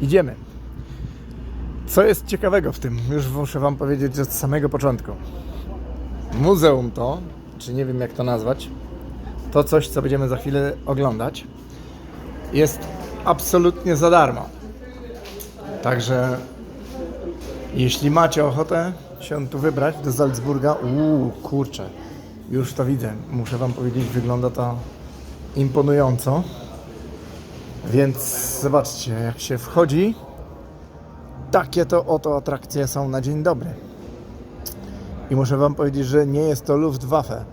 Idziemy. Co jest ciekawego w tym? Już muszę Wam powiedzieć od samego początku. Muzeum to, czy nie wiem jak to nazwać, to coś, co będziemy za chwilę oglądać, jest absolutnie za darmo. Także jeśli macie ochotę się tu wybrać do Salzburga, uuu, kurczę, już to widzę. Muszę Wam powiedzieć, wygląda to imponująco. Więc zobaczcie, jak się wchodzi, takie to oto atrakcje są na dzień dobry. I muszę Wam powiedzieć, że nie jest to Luftwaffe.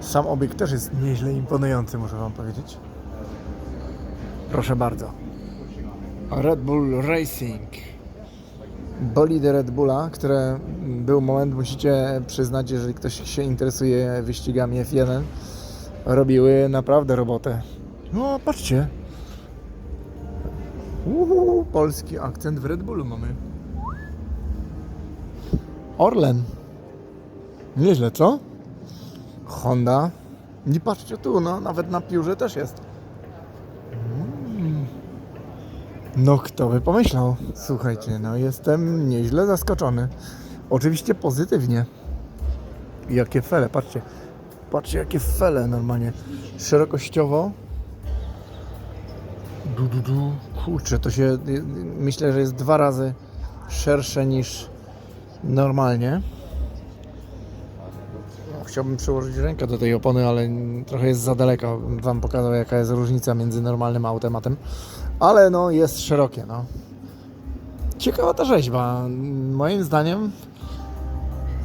Sam obiekt też jest nieźle imponujący, muszę Wam powiedzieć. Proszę bardzo. Red Bull Racing. Bolidy Red Bulla, które był moment, musicie przyznać, jeżeli ktoś się interesuje wyścigami F1, robiły naprawdę robotę. No, patrzcie. Uhu, polski akcent w Red Bullu mamy. Orlen. Nieźle, co? Honda. Nie patrzcie tu, no, nawet na piórze też jest. Mm. No, kto by pomyślał? Słuchajcie, no, jestem nieźle zaskoczony. Oczywiście pozytywnie. Jakie fele, patrzcie. Patrzcie, jakie fele normalnie. Szerokościowo. Du, du, du. Kurczę, to się myślę, że jest dwa razy szersze niż normalnie. No, chciałbym przyłożyć rękę do tej opony, ale trochę jest za daleko. Wam pokazał, jaka jest różnica między normalnym automatem. Ale no, jest szerokie, no. Ciekawa ta rzeźba. Moim zdaniem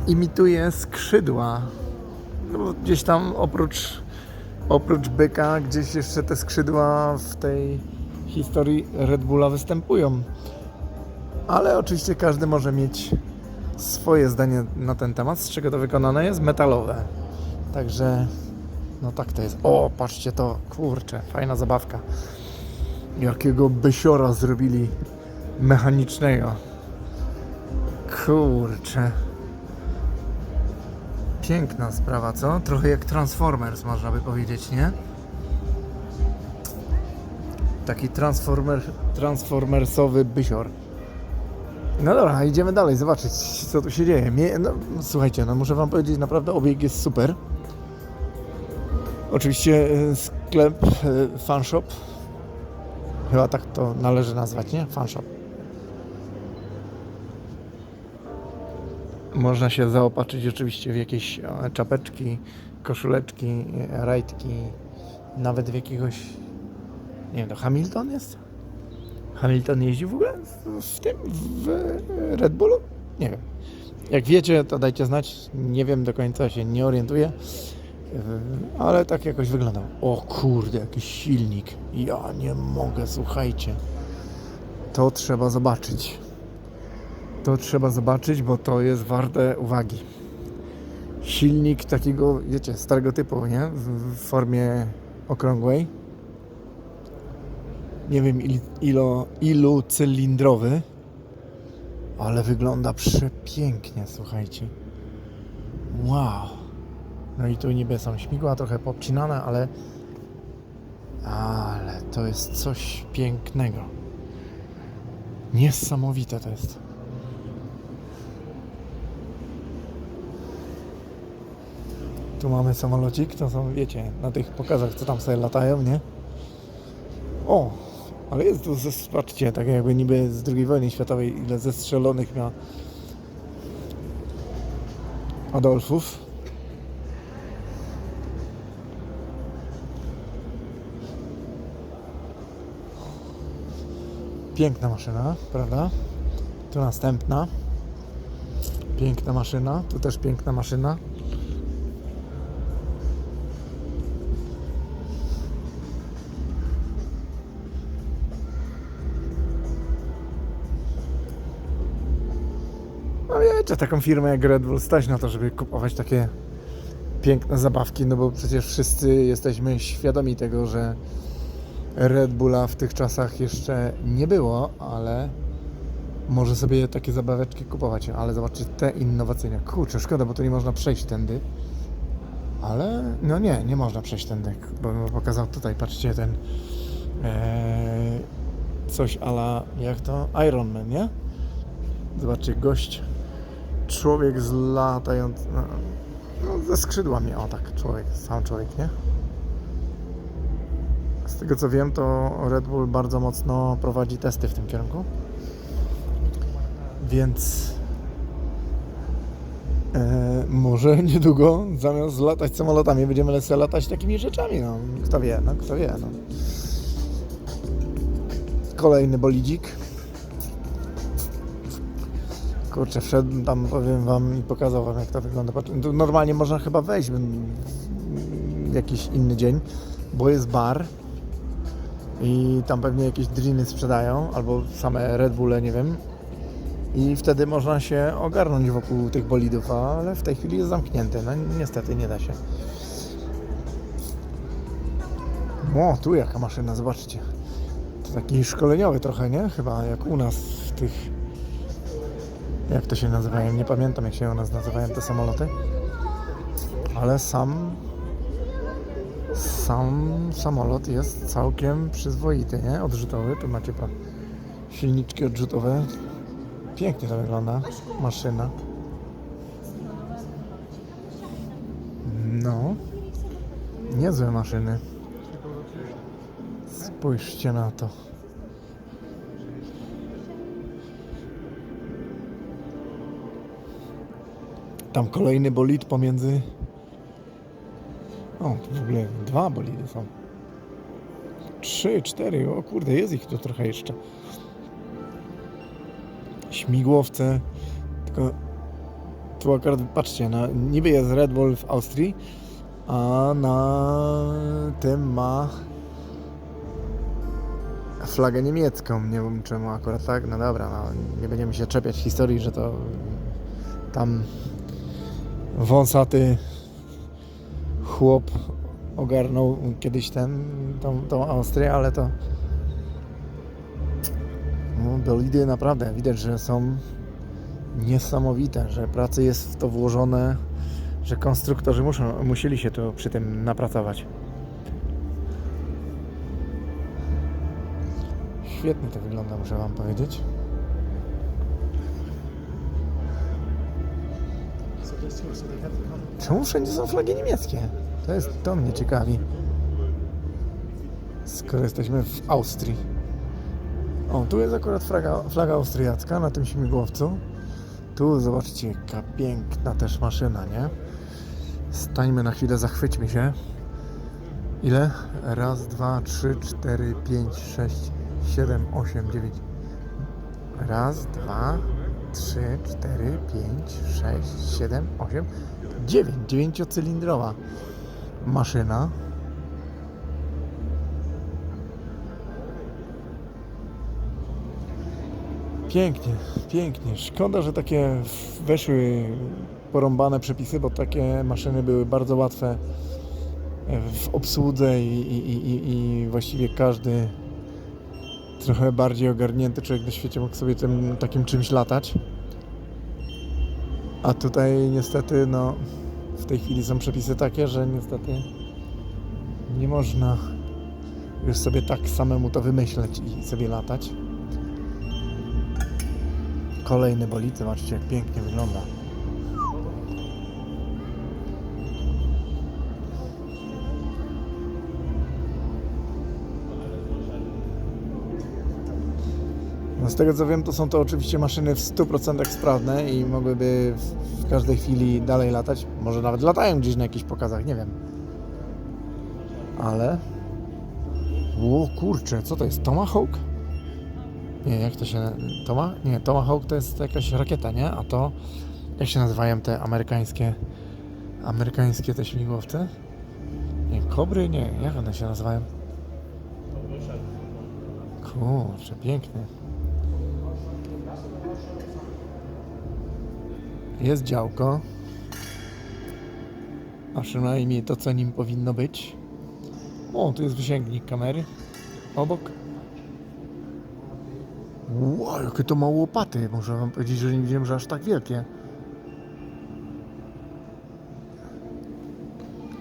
imituje skrzydła. No, gdzieś tam oprócz, oprócz byka, gdzieś jeszcze te skrzydła w tej historii Red Bulla występują. Ale oczywiście każdy może mieć swoje zdanie na ten temat, z czego to wykonane jest metalowe. Także no tak to jest. O, patrzcie to, kurczę, fajna zabawka. Jakiego bysiora zrobili mechanicznego. Kurczę. Piękna sprawa, co? Trochę jak Transformers, można by powiedzieć, nie? Taki transformer, transformersowy bysior. No dobra, idziemy dalej, zobaczyć co tu się dzieje. Mie no, słuchajcie, no muszę wam powiedzieć, naprawdę obieg jest super. Oczywiście e, sklep, e, fanshop. Chyba tak to należy nazwać, nie? Fanshop. Można się zaopatrzyć oczywiście w jakieś e, czapeczki, koszuleczki, rajtki, nawet w jakiegoś, nie wiem, to Hamilton jest? Hamilton jeździ w ogóle w, tym, w Red Bullu? Nie wiem. Jak wiecie, to dajcie znać. Nie wiem do końca, się nie orientuję. Yy, Ale tak jakoś wyglądał. O kurde, jakiś silnik. Ja nie mogę, słuchajcie. To trzeba zobaczyć. To trzeba zobaczyć, bo to jest warte uwagi. Silnik takiego, wiecie, starego typu, nie? W formie okrągłej. Nie wiem il, ilo, ilu cylindrowy, ale wygląda przepięknie, słuchajcie. Wow. No i tu niby są śmigła trochę popcinane, ale ale to jest coś pięknego. Niesamowite to jest. Tu mamy samolocik, to są, wiecie, na tych pokazach, co tam sobie latają, nie? O, ale jest tu, patrzcie, tak jakby niby z II wojny światowej, ile zestrzelonych miał Adolfów. Piękna maszyna, prawda? Tu następna. Piękna maszyna, tu też piękna maszyna. No wiecie, taką firmę jak Red Bull stać na to, żeby kupować takie piękne zabawki, no bo przecież wszyscy jesteśmy świadomi tego, że Red Bulla w tych czasach jeszcze nie było, ale może sobie takie zabaweczki kupować. Ale zobaczcie, te innowacyjne. Kurczę, szkoda, bo tu nie można przejść tędy. Ale no nie, nie można przejść tędy, bo bo pokazał tutaj, patrzcie, ten e, coś ala, jak to? Iron Man, nie? Zobaczcie, gość, człowiek z latający, no, no, ze skrzydłami, o tak, człowiek, sam człowiek, nie? Z tego co wiem, to Red Bull bardzo mocno prowadzi testy w tym kierunku. Więc e, może niedługo zamiast latać samolotami będziemy sobie latać takimi rzeczami. No, kto wie, no, kto wie. No. Kolejny bolidzik. Kurczę, tam, powiem wam i pokazał wam jak to wygląda. Normalnie można chyba wejść w jakiś inny dzień, bo jest bar i tam pewnie jakieś driny sprzedają, albo same Red Bulle, nie wiem. I wtedy można się ogarnąć wokół tych bolidów, ale w tej chwili jest zamknięty. No niestety nie da się. O, tu jaka maszyna, zobaczcie. To taki szkoleniowy trochę, nie? Chyba jak u nas w tych... Jak to się nazywają? Nie pamiętam jak się u nas nazywają te samoloty. Ale sam sam samolot jest całkiem przyzwoity, nie? Odrzutowy. Tu macie pan silniczki odrzutowe. Pięknie to wygląda. Maszyna. No. Niezłe maszyny. Spójrzcie na to. Tam kolejny bolid pomiędzy o, w ogóle dwa bolidy są. Trzy, cztery, o kurde, jest ich tu trochę jeszcze. Śmigłowce, tylko tu akurat, patrzcie, na, niby jest Red Bull w Austrii, a na tym ma flagę niemiecką. Nie wiem czemu akurat tak, no dobra, no, nie będziemy się czepiać historii, że to tam wąsaty chłop ogarnął kiedyś ten, tą, tą Austrię, ale to no, naprawdę widać, że są niesamowite, że pracy jest w to włożone, że konstruktorzy muszą, musieli się tu przy tym napracować. Świetnie to wygląda, muszę Wam powiedzieć. Czemu wszędzie są flagi niemieckie? To jest, to mnie ciekawi. Skoro jesteśmy w Austrii. O, tu jest akurat flaga, flaga austriacka na tym śmigłowcu. Tu zobaczcie, jaka piękna też maszyna, nie? Stańmy na chwilę, zachwyćmy się. Ile? Raz, dwa, trzy, cztery, pięć, sześć, siedem, osiem, dziewięć. Raz, dwa, trzy, cztery, pięć, sześć, siedem, osiem, dziewięć. Dziewięciocylindrowa maszyna. Pięknie, pięknie. Szkoda, że takie weszły porąbane przepisy, bo takie maszyny były bardzo łatwe w obsłudze i, i, i, i właściwie każdy trochę bardziej ogarnięty człowiek na świecie mógł sobie tym takim czymś latać. A tutaj niestety, no, w tej chwili są przepisy takie, że niestety nie można już sobie tak samemu to wymyśleć i sobie latać. Kolejny bolid, zobaczcie jak pięknie wygląda. Z tego co wiem, to są to oczywiście maszyny w 100% sprawne i mogłyby w, każdej chwili dalej latać. Może nawet latają gdzieś na jakichś pokazach, nie wiem. Ale. O kurczę, co to jest? Tomahawk? Nie, jak to się. Toma? Nie, Tomahawk to jest jakaś rakieta, nie? A to. Jak się nazywają te amerykańskie. Amerykańskie te śmigłowce? Nie, kobry? Nie, jak one się nazywają? Kurczę, piękne. Jest działko. A przynajmniej to, co nim powinno być. O, tu jest wysięgnik kamery. Obok. Wow, jakie to ma łopaty. Muszę wam powiedzieć, że nie wiedziałem, że aż tak wielkie.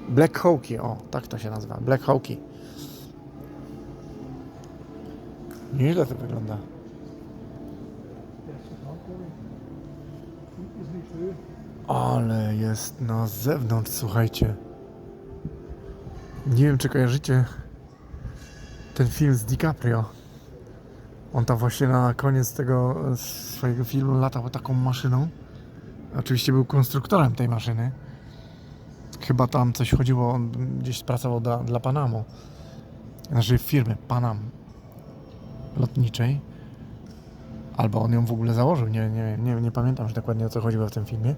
Black Hawki, o, tak to się nazywa. Black Hawki. Nieźle to wygląda. Ale jest na zewnątrz, słuchajcie. Nie wiem, czy kojarzycie ten film z DiCaprio. On tam właśnie na koniec tego e, swojego filmu latał taką maszyną. Oczywiście był konstruktorem tej maszyny. Chyba tam coś chodziło, on gdzieś pracował dla, dla Panamu. Znaczy firmy Panam lotniczej. Albo on ją w ogóle założył, nie, nie, nie, nie pamiętam już dokładnie o co chodziło w tym filmie.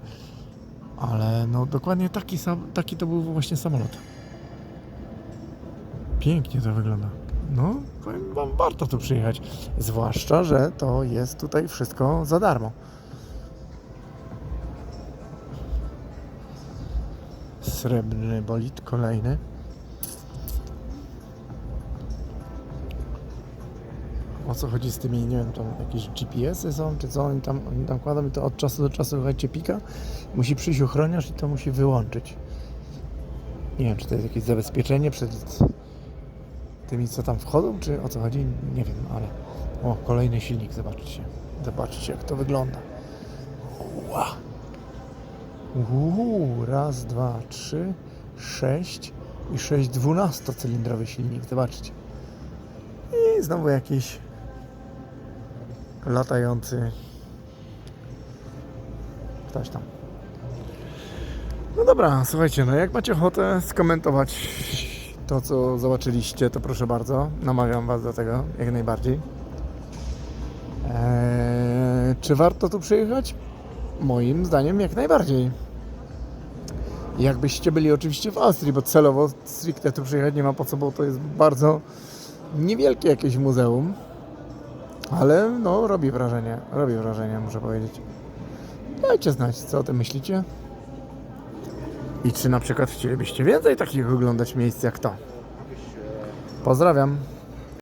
Ale no dokładnie taki, sam, taki to był właśnie samolot. Pięknie to wygląda. No, powiem wam, warto tu przyjechać. Zwłaszcza, że to jest tutaj wszystko za darmo. Srebrny bolid kolejny. O co chodzi z tymi, nie wiem, tam jakieś GPS-y są, czy co oni tam, oni tam kładą i to od czasu do czasu, słuchajcie, pika. Musi przyjść ochroniarz i to musi wyłączyć. Nie wiem, czy to jest jakieś zabezpieczenie przed tymi, co tam wchodzą, czy o co chodzi, nie wiem, ale... O, kolejny silnik, zobaczcie. Zobaczcie, jak to wygląda. Ła! Uuu, raz, dwa, trzy, sześć i sześć dwunastocylindrowy silnik, zobaczcie. I znowu jakiś latający ktoś tam. No dobra, słuchajcie, no jak macie ochotę skomentować to, co zobaczyliście, to proszę bardzo. Namawiam Was do tego, jak najbardziej. Eee, czy warto tu przyjechać? Moim zdaniem jak najbardziej. Jakbyście byli oczywiście w Austrii, bo celowo stricte tu przyjechać nie ma po co, bo to jest bardzo niewielkie jakieś muzeum. Ale no, robi wrażenie, robi wrażenie, muszę powiedzieć. Dajcie znać, co o tym myślicie. I czy na przykład chcielibyście więcej takich oglądać miejsc jak to? Pozdrawiam.